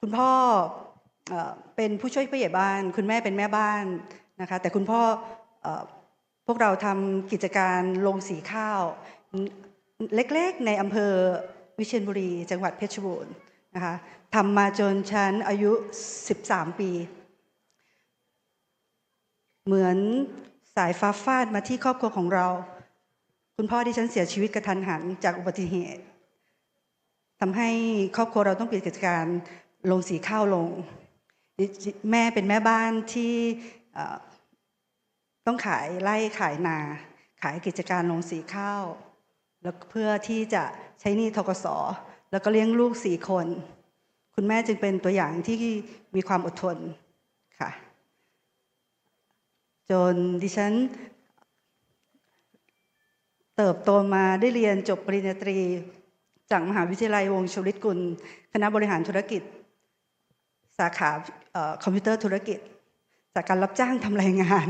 คุณพ่อเป็นผู้ช่วยผู้ใหญ่บ้าน คุณแม่เป็นแม่บ้านนะคะแต่คุณพ่ออพวกเราทำกิจการโรงสีข้าว เล็กๆในอำเภอวิเชียรบุรี จังหวัดเพชรบูรณ์นะคะทำมาจนฉันอายุ 13 ปี เหมือนสายฟ้าฟาดมาที่ครอบครัวของเรา คุณพ่อที่ฉันเสียชีวิตกระทันหันจากอุบัติเหตุทำให้ครอบครัวเราต้องปิดกิจการ ลงสีข้าวลง แม่เป็นแม่บ้านที่ต้องขายไร่ขายนา ขายกิจการลงสีข้าว แล้วเพื่อที่จะใช้หนี้ทกสแล้วก็เลี้ยงลูกสี่คน คุณแม่จึงเป็นตัวอย่างที่มีความอดทนค่ะ จนดิฉันเติบโตมาได้เรียนจบปริญญาตรีจากมหาวิทยาลัยวงชลิตกุล คณะบริหารธุรกิจ สาขาออคอมพิวเตอร์ธุรกิจ จากการรับจ้างทำรายงาน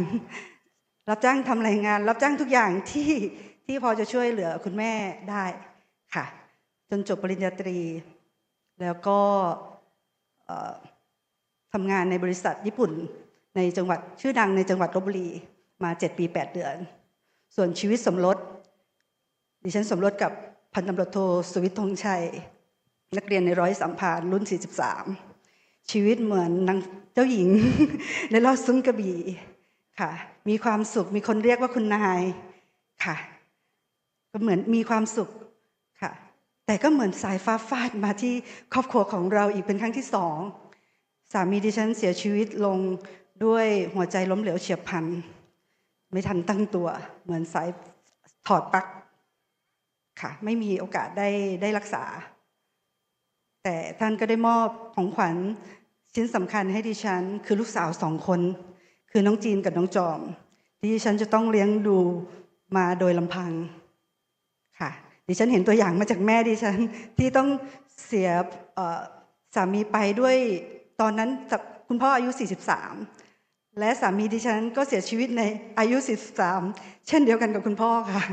รับจ้างทำรายงาน รับจ้างทุกอย่างที่ที่พอจะช่วยเหลือคุณแม่ได้ค่ะ จนจบปริญญาตรี แล้วก็ทำงานในบริษัทญี่ปุ่นในจังหวัดชื่อดังในจังหวัดลบบุรีมา7ปี8เดือน ส่วนชีวิตสมรสดิฉันสมรสกับพันตำรวจโทสุวิทย์ธงชัย นักเรียนในร้อยสัมพานรุ่น 43 ชีวิตเหมือนนางเจ้าหญิง ในรอบซุ้มกระบี่ค่ะ มีความสุขมีคนเรียกว่าคุณนายค่ะ ก็เหมือนมีความสุขค่ะ แต่ก็เหมือนสายฟ้าฟาดมาที่ครอบครัวของเราอีกเป็นครั้งที่สองสามีดิฉันเสียชีวิตลงด้วยหัวใจล้มเหลวเฉียบพลัน ไม่ทันตั้งตัว เหมือนสายถอดปลั๊กค่ะ ไม่มีโอกาสได้ได้รักษา แต่ท่านก็ได้มอบของขวัญชิ้นสำคัญให้ดิฉัน คือลูกสาวสองคน คือน้องจีนกับน้องจอม ที่ดิฉันจะต้องเลี้ยงดูมาโดยลำพังค่ะ ดิฉันเห็นตัวอย่างมาจากแม่ดิฉัน ที่ต้องเสียสามีไปด้วยตอนนั้นคุณพ่ออายุ 43 และสามีดิฉันก็เสียชีวิตในอายุ 43 เช่นเดียวกันกับคุณพ่อค่ะ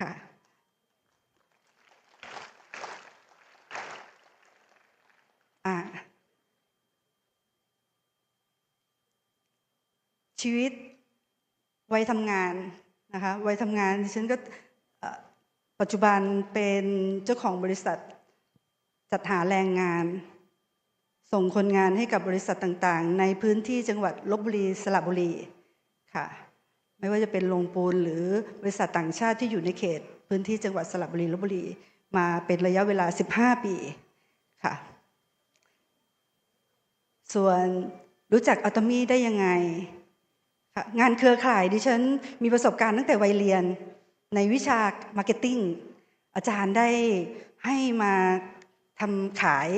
ค่ะ อะชีวิตวัยทำงานนะคะวัยทำงานดิฉันก็ปัจจุบันเป็นเจ้าของบริษัทจัดหาแรงงาน ส่งคนงานให้กับบริษัทต่างๆ ในพื้นที่จังหวัดลบบุรีสระบุรีค่ะ ไม่ว่าจะเป็นโรงปูนหรือบริษัทต่างชาติที่อยู่ในเขต พื้นที่จังหวัดสระบุรีลบบุรี มาเป็นระยะเวลา 15 ปีค่ะ ส่วนรู้จักอัตมี่ได้ยังไงคะงานเครือข่ายดิฉันมีประสบการณ์ตั้งแต่วัยเรียน ในวิชามาร์เก็ตติ้งอาจารย์ได้ให้มาทำขาย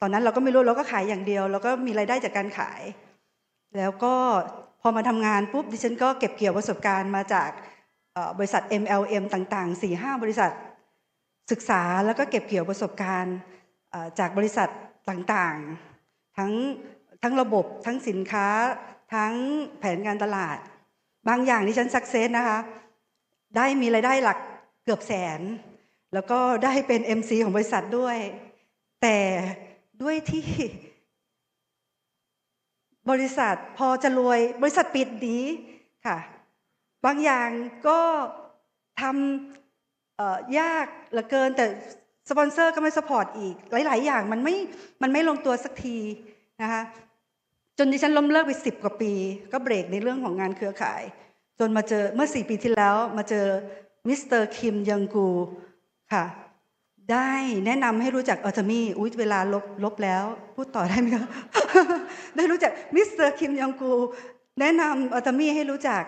ตอนนั้นเราก็ไม่รู้เราก็ขายอย่างเดียวแล้วก็มีรายได้จากการขาย แล้วก็พอมาทำงานปุ๊บดิฉันก็เก็บเกี่ยวประสบการณ์มาจากบริษัท MLM ต่าง ๆ 4-5 บริษัท ศึกษาแล้วก็เก็บเกี่ยวประสบการณ์จากบริษัทต่าง ๆ ทั้งทั้งระบบทั้งสินค้า ทั้งแผนการตลาด บางอย่างที่ฉันสักเซสนะคะ ได้มีรายได้หลักเกือบแสน แล้วก็ได้เป็น MC ของบริษัทด้วย แต่ด้วยที่บริษัทพอจะรวยบริษัทปิดหนีค่ะ บางอย่างก็ทำยากเหลือเกินแต่ สปอนเซอร์ก็ไม่สปอร์ตอีก หลาย ๆ อย่างมันไม่มันไม่ลงตัวสักทีนะคะจนดิฉันล้มเลิกไปสิบกว่าปี ก็เบรกในเรื่องของงานเครือข่าย จนมาเจอเมื่อสี่ปีที่แล้วมาเจอมิสเตอร์คิมยังกูค่ะได้แนะนำให้รู้จักอัลตมี่อุ๊ยเวลาลบลบแล้ว พูดต่อได้ไหมคะได้รู้จักมิสเตอร์คิมยังกูแนะนำอัลตมี่ให้รู้จัก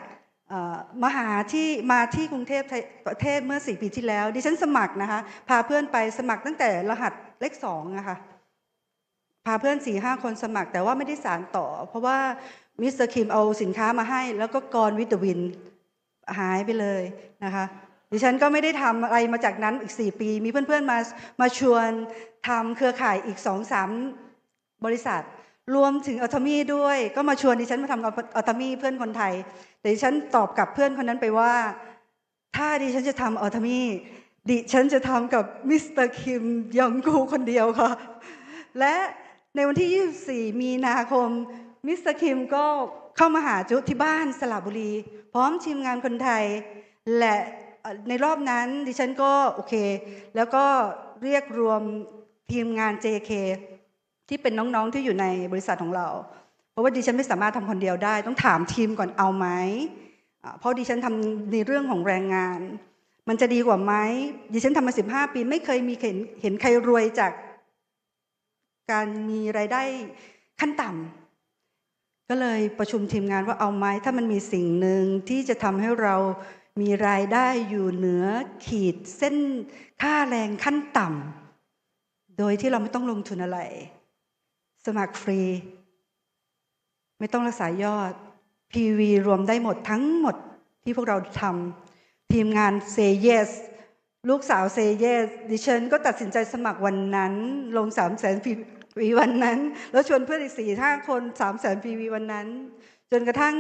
มาหาที่มาที่กรุงเทพประเทศเมื่อสี่ปีที่แล้ว ดิฉันสมัครนะคะ พาเพื่อนไปสมัครตั้งแต่รหัสเลขสองนะคะพาเพื่อนสี่ห้าคนสมัคร แต่ว่าไม่ได้สารต่อ เพราะว่ามิสเตอร์คิมเอาสินค้ามาให้ แล้วก็กรวิตวินหายไปเลยนะคะ ดิฉันก็ไม่ได้ทำอะไรมาจากนั้นอีกสี่ปี มีเพื่อนๆมามาชวนทำเครือข่ายอีกสองสามบริษัท รวมถึงอัลทมี่ด้วย ก็มาชวนดิฉันมาทำอัลทมี่เพื่อนคนไทยแต่ดิฉันตอบกับเพื่อนคนนั้นไปว่า ถ้าดิฉันจะทำอัลทมี่ดิฉันจะทำกับมิสเตอร์คิมยองกูคนเดียวค่ะ และในวันที่ 24 มีนาคม มิสเตอร์คิมก็เข้ามาหาจุที่บ้านสระบุรี พร้อมทีมงานคนไทย และในรอบนั้นดิฉันก็โอเค แล้วก็เรียกรวมทีมงาน JK ที่เป็นน้องๆที่อยู่ในบริษัทของเรา เพราะว่าดิฉันไม่สามารถทำคนเดียวได้ ต้องถามทีมก่อนเอาไหมเพราะดิฉันทำในเรื่องของแรงงาน มันจะดีกว่าไหมดิฉันทำมา15ปี ไม่เคยมีเห็นเห็นใครรวยจาก การมีรายได้ขั้นต่ำก็เลยประชุมทีมงานว่าเอาไหมถ้ามันมีสิ่งหนึ่งที่จะทำให้เรามีรายได้อยู่เหนือขีดเส้นค่าแรงขั้นต่ำโดยที่เราไม่ต้องลงทุนอะไร สมัครฟรี ไม่ต้องรักษายอด PV รวมได้หมดทั้งหมดที่พวกเราทำทีมงาน say yes ลูกสาว say yes ดิฉันก็ตัดสินใจสมัครวันนั้น ลง3 0 0 0 0 0 PV วันนั้น แล้วชวนเพื่อนอีกสี่ห้าคน3 0 0 0 0 PV วันนั้น จนกระทั่ง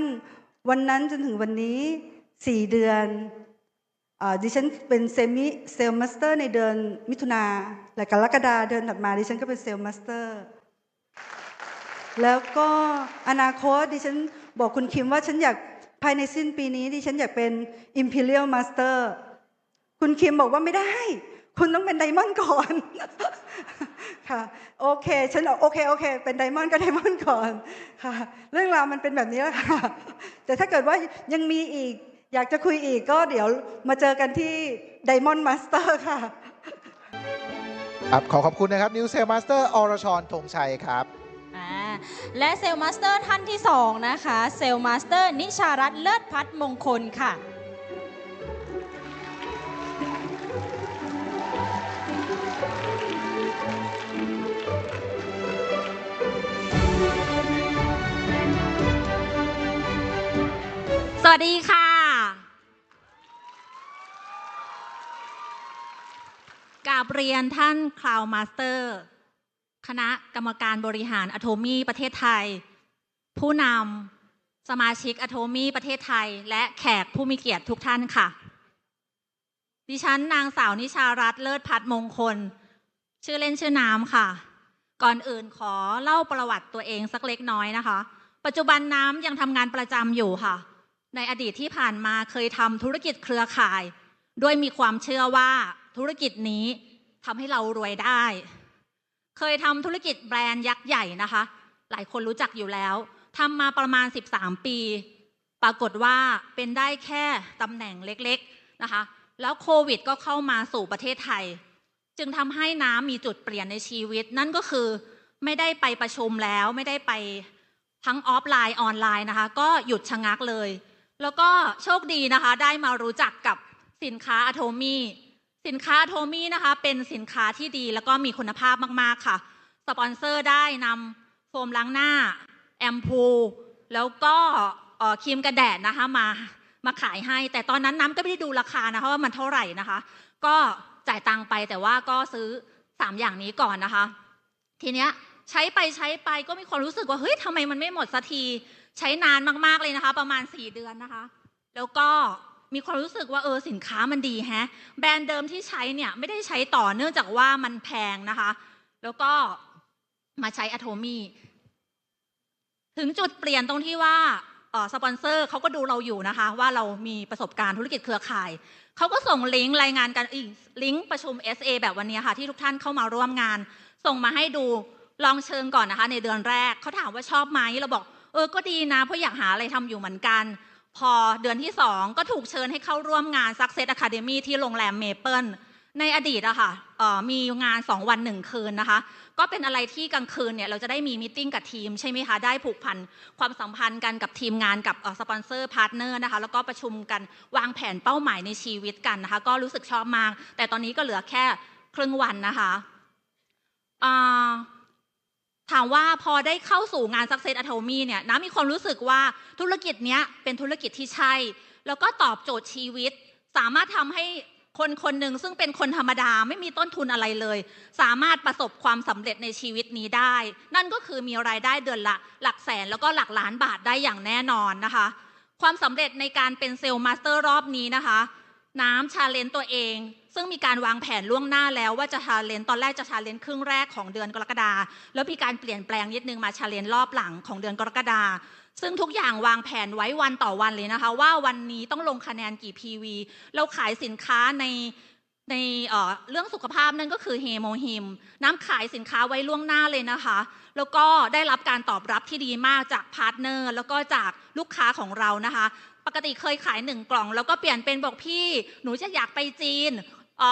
วันนั้นจนถึงวันนี้4เดือนดิฉันเป็นเซมิเซลมาสเตอร์ในเดือนมิถุนาและกรกฎาเดือนถัดมาดิฉันก็เป็นเซลมาสเตอร์ แล้วก็อนาคตดิฉันบอกคุณคิมว่าฉันอยากภายในสิ้นปีนี้ดิฉันอยากเป็น Imperial Master คุณคิมบอกว่าไม่ได้ คุณต้องเป็นไดมอนด์ก่อน ค่ะ โอเค ฉันบอกโอเคโอเค เป็นไดมอนด์ก็ไดมอนด์ก่อนค่ะ เรื่องราวมันเป็นแบบนี้แหละค่ะ แต่ถ้าเกิดว่ายังมีอีก อยากจะคุยอีกก็เดี๋ยวมาเจอกันที่ไดมอนด์มาสเตอร์ค่ะ ครับขอขอบคุณนะครับนิวเซลมาสเตอร์อรชรธงชัยครับ และเซลล์มาสเตอร์ท่านที่ 2 นะคะ เซลล์มาสเตอร์ นิชารัตน์เลิศพัฒมงคลค่ะสวัสดีค่ะ กาบเรียนท่านคลาวมาสเตอร์ คณะกรรมการบริหารอะโทมีประเทศไทย ผู้นำสมาชิกอะโทมีประเทศไทย และแขกผู้มีเกียรติทุกท่านค่ะ ดิฉันนางสาวนิชารัตน์เลิศพัฒนมงคล ชื่อเล่นชื่อน้ำค่ะ ก่อนอื่นขอเล่าประวัติตัวเองสักเล็กน้อยนะคะ ปัจจุบันน้ำยังทำงานประจำอยู่ค่ะ ในอดีตที่ผ่านมาเคยทำธุรกิจเครือข่าย ด้วยมีความเชื่อว่าธุรกิจนี้ทำให้เรารวยได้ เคยทำธุรกิจแบรนด์ยักษ์ใหญ่นะคะ หลายคนรู้จักอยู่แล้วทำมาประมาณ 13 ปี ปรากฏว่าเป็นได้แค่ตำแหน่งเล็กๆนะคะ แล้วโควิดก็เข้ามาสู่ประเทศไทย จึงทำให้น้ำมีจุดเปลี่ยนในชีวิต นั่นก็คือไม่ได้ไปประชุมแล้วไม่ได้ไปทั้งออฟไลน์ออนไลน์นะคะ ก็หยุดชะงักเลย แล้วก็โชคดีนะคะ ได้มารู้จักกับสินค้าอะโทมี่ สินค้าโทมี่นะคะ เป็นสินค้าที่ดีแล้วก็มีคุณภาพมากๆค่ะ สปอนเซอร์ได้นำโฟมล้างหน้า แอมพู แล้วก็ครีมกันแดดนะคะมามาขายให้ แต่ตอนนั้นน้ำก็ไม่ได้ดูราคานะคะว่ามันเท่าไหร่นะคะ ก็จ่ายตังค์ไปแต่ว่าก็ซื้อ 3 อย่างนี้ก่อนนะคะ ทีเนี้ยใช้ไปใช้ไปก็มีความรู้สึกว่าเฮ้ยทำไมมันไม่หมดสักที ใช้นานมากๆเลยนะคะ ประมาณ 4 เดือนนะคะ แล้วก็ มีความรู้สึกว่าเออสินค้ามันดีแฮะ แบรนด์เดิมที่ใช้เนี่ยไม่ได้ใช้ต่อเนื่องจากว่ามันแพงนะคะ แล้วก็มาใช้อะโทมี่ถึงจุดเปลี่ยนตรงที่ว่าสปอนเซอร์เขาก็ดูเราอยู่นะคะ ว่าเรามีประสบการณ์ธุรกิจเครือข่ายเขาก็ส่งลิงก์รายงานกันอีกลิงก์ประชุม SA แบบวันนี้ค่ะ ที่ทุกท่านเข้ามาร่วมงาน ส่งมาให้ดูลองเชิญก่อนนะคะ ในเดือนแรกเขาถามว่าชอบไหมเราบอก เออก็ดีนะ เพราะอยากหาอะไรทำอยู่เหมือนกัน พอเดือนที่2ก็ถูกเชิญให้เข้าร่วมงาน Success Academy ที่โรงแรมเมเปิลในอดีตอะค่ะเอ่อมีงาน 2 วัน 1 คืนนะคะ ก็เป็นอะไรที่กลางคืนเนี่ยเราจะได้มีมิ팅กับทีมใช่ไหมคะ ได้ผูกพันความสัมพันธ์กันกับทีมงานกับสปอนเซอร์พาร์ทเนอร์นะคะ แล้วก็ประชุมกันวางแผนเป้าหมายในชีวิตกันนะคะ ก็รู้สึกชอบมาก แต่ตอนนี้ก็เหลือแค่ครึ่งวันนะคะ ถามว่าพอได้เข้าสู่งาน Success Atomy เนี่ยน้ำมีความรู้สึกว่าธุรกิจเนี้ยเป็นธุรกิจที่ใช่ แล้วก็ตอบโจทย์ชีวิต สามารถทำให้คนคนหนึ่งซึ่งเป็นคนธรรมดาไม่มีต้นทุนอะไรเลย สามารถประสบความสำเร็จในชีวิตนี้ได้ นั่นก็คือมีรายได้เดือนละหลักแสนแล้วก็หลักล้านบาทได้อย่างแน่นอนนะคะ ความสำเร็จในการเป็นเซลล์มาสเตอร์รอบนี้นะคะ น้ำชาเลนจ์ตัวเอง ซึ่งมีการวางแผนล่วงหน้าแล้วว่าจะชาเลนจ์ตอนแรกจะชาเลนจ์ครึ่งแรกของเดือนกรกฎาแล้วมีการเปลี่ยนแปลงนิดนึงมาชาเลนจ์รอบหลังของเดือนกรกฎาซึ่งทุกอย่างวางแผนไว้วันต่อวันเลยนะคะ ว่าวันนี้ต้องลงคะแนนกี่ PV เราขายสินค้าในในเอ่อเรื่องสุขภาพนั่นก็คือเฮโมฮิมน้ำขายสินค้าไว้ล่วงหน้าเลยนะคะ แล้วก็ได้รับการตอบรับที่ดีมากจากพาร์ทเนอร์แล้วก็จากลูกค้าของเรานะคะ ปกติเคยขายหนึ่งกล่อง แล้วก็เปลี่ยนเป็นบอกพี่ หนูจะอยากไปจีน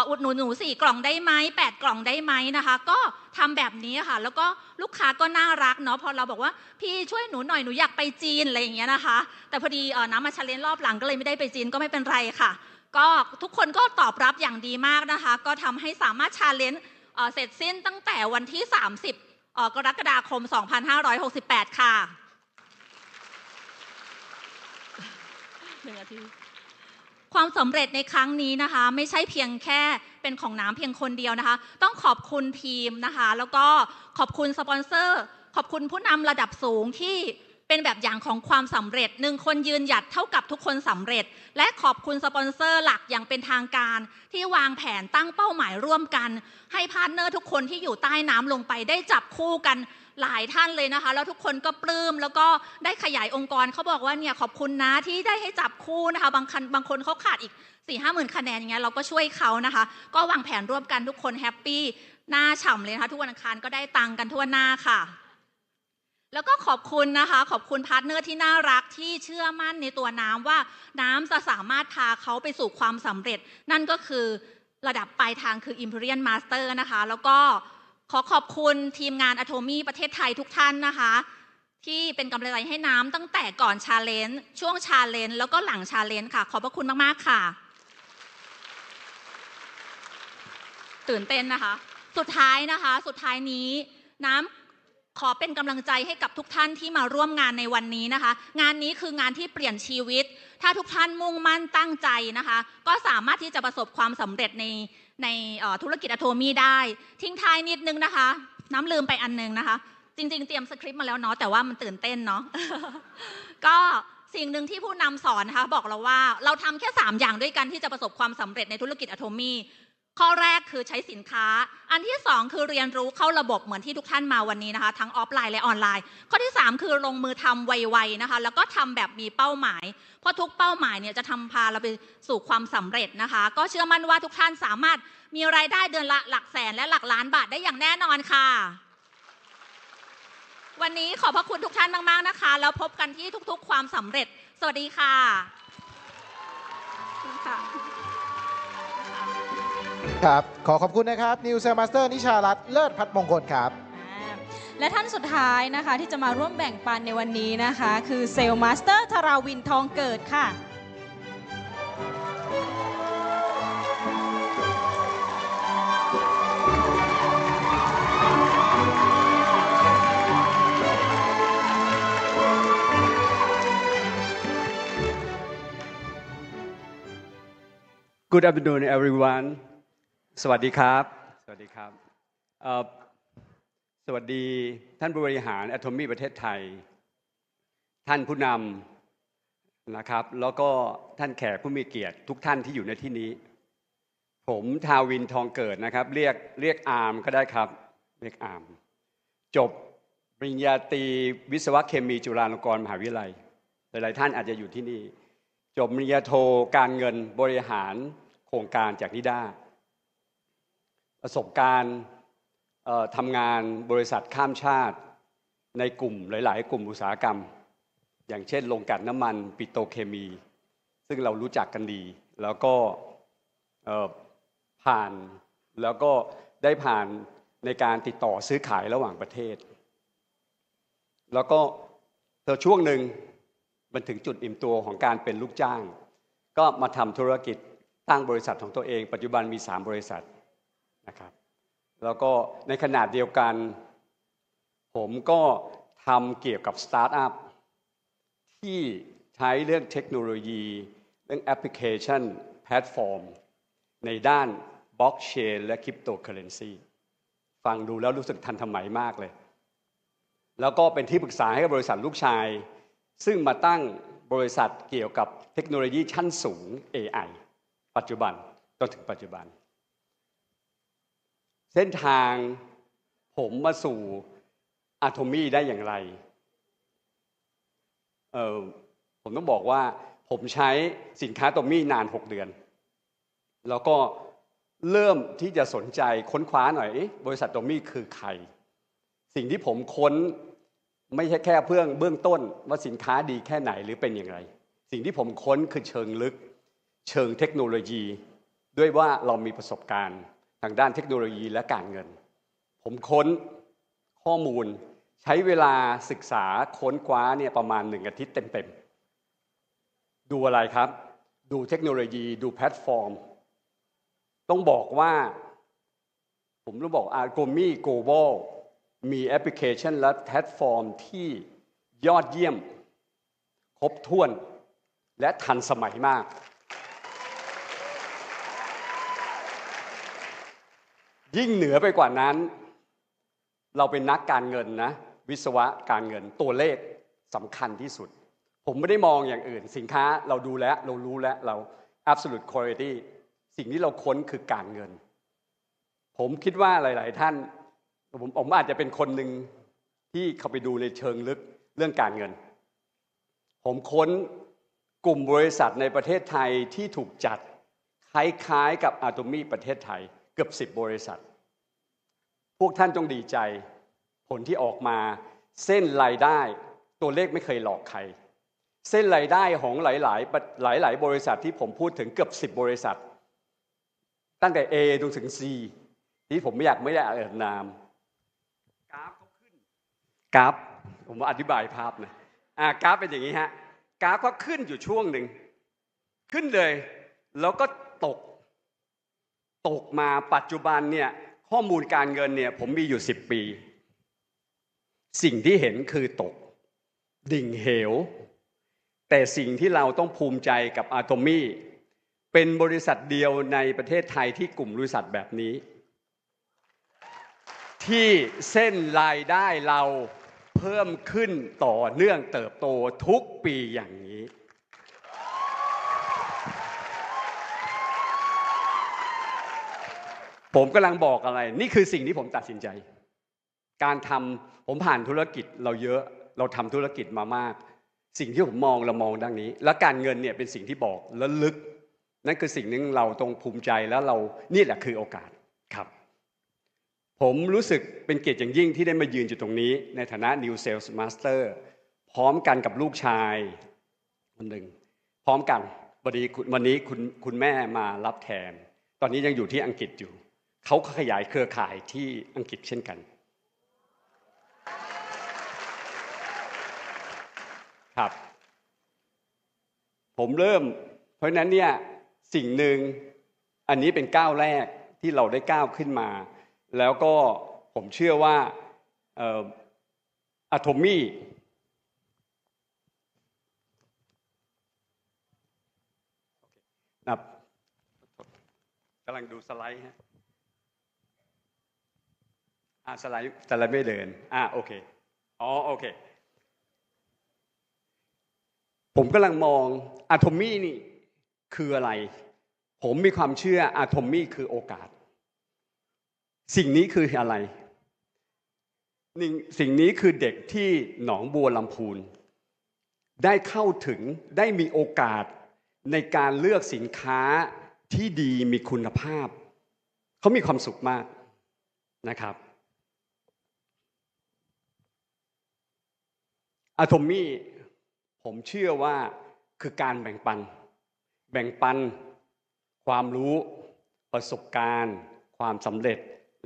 อุดหนุนหนูสี่กล่องได้ไหมแปดกล่องได้ไหมนะคะ ก็ทำแบบนี้ค่ะ แล้วก็ลูกค้าก็น่ารักเนาะพอเราบอกว่าพี่ช่วยหนูหน่อยหนูอยากไปจีนอะไรอย่างเงี้ยนะคะ แต่พอดีน้ำมาชาเลนรอบหลังก็เลยไม่ได้ไปจีนก็ไม่เป็นไรค่ะ ก็ทุกคนก็ตอบรับอย่างดีมากนะคะ ก็ทำให้สามารถชาเลนเสร็จสิ้นตั้งแต่วันที่ 30 กรกฎาคม 2568 ค่ะหนึ่งนาที ความสำเร็จในครั้งนี้นะคะ ไม่ใช่เพียงแค่เป็นของน้ำเพียงคนเดียวนะคะ ต้องขอบคุณทีมนะคะ แล้วก็ขอบคุณสปอนเซอร์ ขอบคุณผู้นำระดับสูงที่เป็นแบบอย่างของความสำเร็จหนึ่งคนยืนหยัดเท่ากับทุกคนสำเร็จ และขอบคุณสปอนเซอร์หลักอย่างเป็นทางการ ที่วางแผนตั้งเป้าหมายร่วมกัน ให้พาร์ทเนอร์ทุกคนที่อยู่ใต้น้ำลงไปได้จับคู่กัน หลายท่านเลยนะคะ แล้วทุกคนก็ปลื้มแล้วก็ได้ขยายองค์กรเขาบอกว่าเนี่ยขอบคุณนะที่ได้ให้จับคู่นะคะ บางคันบางคนเขาขาดอีก4ี่ห้าหมื่นคะแนนอย่างเงี้ยเราก็ช่วยเขานะคะ ก็วางแผนร่วมกันทุกคนแฮปปี้หน้าฉ่ำเลยนะคะทุกวันอังคารก็ได้ตังค์กันทั่วหน้าค่ะแล้วก็ขอบคุณนะคะ ขอบคุณพาร์ทเนอร์ที่น่ารักที่เชื่อมั่นในตัวน้ำว่าน้ำจะสามารถพาเขาไปสู่ความสำเร็จ นั่นก็คือระดับปลายทางคือ Imperial Master นะคะ แล้วก็ ขอขอบคุณทีมงาน Atomy ประเทศไทยทุกท่านนะคะ ที่เป็นกำลังใจให้น้ำตั้งแต่ก่อนชาเลนจ์ช่วงชาเลนจ์แล้วก็หลังชาเลนจ์ค่ะ ขอบพระคุณมาก ๆ ค่ะ ตื่นเต้นนะคะ สุดท้ายนะคะ สุดท้ายนี้น้ำขอเป็นกำลังใจให้กับทุกท่านที่มาร่วมงานในวันนี้นะคะ งานนี้คืองานที่เปลี่ยนชีวิต ถ้าทุกท่านมุ่งมั่นตั้งใจนะคะ ก็สามารถที่จะประสบความสำเร็จใน ในธุรกิจอะโทมี่ได้ ทิ้งท้ายนิดนึงนะคะ น้ำลืมไปอันนึงนะคะ จริง ๆ เตรียมสคริปต์มาแล้วเนาะแต่ว่ามันตื่นเต้นเนาะก็สิ่งหนึ่งที่ผู้นำสอนนะคะบอกเราว่าเราทำแค่ 3 อย่างด้วยกันที่จะประสบความสำเร็จในธุรกิจอะโทมี่ ข้อแรกคือใช้สินค้า อันที่ 2 คือเรียนรู้เข้าระบบเหมือนที่ทุกท่านมาวันนี้นะคะ ทั้งออฟไลน์และออนไลน์ ข้อที่ 3 คือลงมือทำไวๆนะคะ แล้วก็ทำแบบมีเป้าหมาย เพราะทุกเป้าหมายเนี่ยจะทำพาเราไปสู่ความสำเร็จนะคะ ก็เชื่อมั่นว่าทุกท่านสามารถมีรายได้เดือนละหลักแสนและหลักล้านบาทได้อย่างแน่นอนค่ะ วันนี้ขอบพระคุณทุกท่านมากๆนะคะ แล้วพบกันที่ทุกๆ ความสำเร็จ สวัสดีค่ะ ครับ ขอขอบคุณนะครับนิวเซลมาสเตอร์นิชารัตน์เลิศพัฒน์มงคลครับอ่าและท่านสุดท้ายนะคะที่จะมาร่วมแบ่งปันในวันนี้นะคะ คือเซลล์มาสเตอร์ธราวินทองเกิดค่ะ Good afternoon everyone สวัสดีครับ สวัสดีครับ สวัสดีท่านผู้บริหาร Atomy ประเทศไทย ท่านผู้นำนะครับ แล้วก็ท่านแขกผู้มีเกียรติทุกท่านที่อยู่ในที่นี้ ผมทาวินทองเกิดนะครับ เรียกเรียกอาร์มก็ได้ครับ เรียกอาร์มจบปริญญาตรีวิศวะเคมีจุฬาลงกรณ์มหาวิทยาลัย หลาย ๆ ท่านอาจจะอยู่ที่นี่ จบปริญญาโทการเงินบริหารโครงการจากนิด้า ประสบการณ์ทำงานบริษัทข้ามชาติในกลุ่มหลาย ๆ กลุ่มอุตสาหกรรม อย่างเช่นโรงกลั่นน้ำมันปิโตเคมี ซึ่งเรารู้จักกันดี แล้วก็ผ่านแล้วก็ได้ผ่านในการติดต่อซื้อขายระหว่างประเทศ แล้วก็เธอช่วงหนึ่งมันถึงจุดอิ่มตัวของการเป็นลูกจ้าง ก็มาทำธุรกิจตั้งบริษัทของตัวเอง ปัจจุบันมี 3 บริษัท นะครับ แล้วก็ในขนาดเดียวกัน ผมก็ทำเกี่ยวกับสตาร์ทอัพที่ใช้เรื่องเทคโนโลยี เรื่องแอปพลิเคชันแพลตฟอร์ม ในด้านบล็อกเชนและคริปโตเคอเรนซีฟังดูแล้วรู้สึกทันสมัยมากเลย แล้วก็เป็นที่ปรึกษาให้กับบริษัทลูกชาย ซึ่งมาตั้งบริษัทเกี่ยวกับเทคโนโลยีชั้นสูง AI ปัจจุบันจนถึงปัจจุบัน เส้นทางผมมาสู่อะโทมี่ได้อย่างไรเออผมต้องบอกว่าผมใช้สินค้าโตมี่นาน 6 เดือน แล้วก็เริ่มที่จะสนใจค้นคว้าหน่อยเอ๊ะบริษัทโตมี่คือใคร สิ่งที่ผมค้นไม่ใช่แค่เพื่องเบื้องต้นว่าสินค้าดีแค่ไหนหรือเป็นอย่างไร สิ่งที่ผมค้นคือเชิงลึก เชิงเทคโนโลยี ด้วยว่าเรามีประสบการณ์ ทางด้านเทคโนโลยีและการเงิน ผมค้นข้อมูลใช้เวลาศึกษาค้นคว้าเนี่ยประมาณหนึ่งอาทิตย์เต็มๆ ดูอะไรครับ ดูเทคโนโลยีดูแพลตฟอร์ม ต้องบอกว่า ผมต้องบอกอาร์โกมี่โกลบอลมีแอปพลิเคชันและแพลตฟอร์มที่ยอดเยี่ยม ครบถ้วนและทันสมัยมาก ยิ่งเหนือไปกว่านั้น เราเป็นนักการเงินนะ วิศวะการเงินตัวเลขสำคัญที่สุด ผมไม่ได้มองอย่างอื่น สินค้าเราดูแล้วเรารู้แล้วเรา absolute quality สิ่งที่เราค้นคือการเงิน ผมคิดว่าหลาย ๆ ท่านผมผมอาจจะเป็นคนหนึ่งที่เข้าไปดูในเชิงลึกเรื่องการเงิน ผมค้นกลุ่มบริษัทในประเทศไทยที่ถูกจัดคล้าย ๆ กับอาตมีประเทศไทย เกือบสิบบริษัท พวกท่านจงดีใจ ผลที่ออกมาเส้นรายได้ตัวเลขไม่เคยหลอกใคร เส้นรายได้ของหลาย ๆ หลาย ๆ บริษัทที่ผมพูดถึงเกือบสิบบริษัท ตั้งแต่ A จนถึง C ที่ผมไม่อยากไม่ได้เอ่ยนามกราฟเขาขึ้นกราฟผมอธิบายภาพนะอ่ากราฟเป็นอย่างนี้ฮะกราฟก็ขึ้นอยู่ช่วงหนึ่งขึ้นเลย แล้วก็ตก ตกมาปัจจุบันเนี่ยข้อมูลการเงินเนี่ยผมมีอยู่ 10 ปี สิ่งที่เห็นคือตก ดิ่งเหว แต่สิ่งที่เราต้องภูมิใจกับอาโตมี่เป็นบริษัทเดียวในประเทศไทยที่กลุ่มบริษัทแบบนี้ ที่เส้นรายได้เราเพิ่มขึ้นต่อเนื่องเติบโตทุกปีอย่างนี้ ผมกำลังบอกอะไร นี่คือสิ่งที่ผมตัดสินใจ การทำผมผ่านธุรกิจเราเยอะเราทำธุรกิจมามาก สิ่งที่ผมมองเรามองดังนี้ และการเงินเนี่ยเป็นสิ่งที่บอกและลึก นั่นคือสิ่งหนึ่งเราตรงภูมิใจแล้วเรานี่แหละคือโอกาสครับ ผมรู้สึกเป็นเกียรติอย่างยิ่งที่ได้มายืนอยู่ตรงนี้ ในฐานะ New Sales Master พร้อมกันกับลูกชายคนหนึ่งพร้อมกันวันนี้วันนี้คุณคุณแม่มารับแทน ตอนนี้ยังอยู่ที่อังกฤษอยู่ เขาขยายเครือข่ายที่อังกฤษเช่นกัน ครับ ผมเริ่ม เพราะฉะนั้นเนี่ยสิ่งหนึ่งอันนี้เป็นก้าวแรกที่เราได้ก้าวขึ้นมา แล้วก็ผมเชื่อว่าอะโทมี่นะกำลังดูสไลด์ฮะ อ่าสไลด์สไลด์ไม่เดินอ่าโอเคอ๋อโอเค ผมกำลังมองอะโทมี่นี่คืออะไร ผมมีความเชื่ออะโทมี่คือโอกาส สิ่งนี้คืออะไรนิ่งสิ่งนี้คือเด็กที่หนองบัวลำพูน ได้เข้าถึงได้มีโอกาสในการเลือกสินค้าที่ดีมีคุณภาพ เขามีความสุขมากนะครับ อะโทมี่ผมเชื่อว่าคือการแบ่งปัน แบ่งปัน ความรู้ประสบการณ์ ความสำเร็จ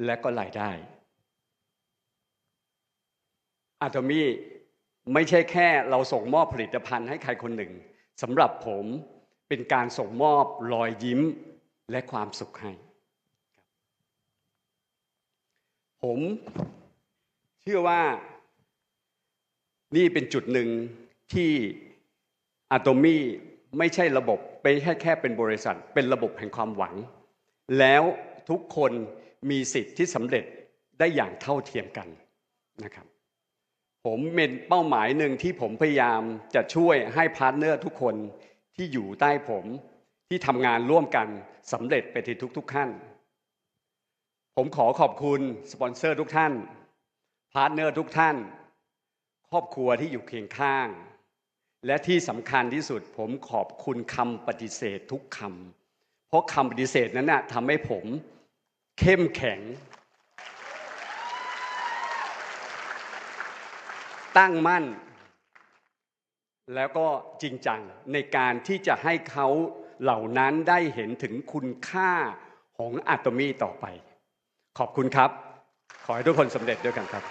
และก็รายได้อะโทมี่ไม่ใช่แค่เราส่งมอบผลิตภัณฑ์ให้ใครคนหนึ่งสำหรับผมเป็นการส่งมอบรอยยิ้มและความสุขให้ ผมเชื่อว่า นี่เป็นจุดหนึ่งที่อะโตมี่ไม่ใช่ระบบไม่ใช่แค่เป็นบริษัท เป็นระบบแห่งความหวัง แล้วทุกคนมีสิทธิ์ที่สำเร็จได้อย่างเท่าเทียมกันนะครับ ผมเป็นเป้าหมายหนึ่งที่ผมพยายามจะช่วยให้พาร์ทเนอร์ทุกคนที่อยู่ใต้ผมที่ทำงานร่วมกันสำเร็จไปที่ทุก ๆ ขั้น ผมขอขอบคุณสปอนเซอร์ทุกท่านพาร์ทเนอร์ทุกท่าน ครอบครัวที่อยู่เคียงข้าง และที่สำคัญที่สุดผมขอบคุณคำปฏิเสธทุกคำเพราะคำปฏิเสธนั้นนะทำให้ผมเข้มแข็ง ตั้งมั่น แล้วก็จริงจังในการที่จะให้เขาเหล่านั้นได้เห็นถึงคุณค่าของอะตอมีต่อไป ขอบคุณครับ ขอให้ทุกคนสำเร็จด้วยกันครับ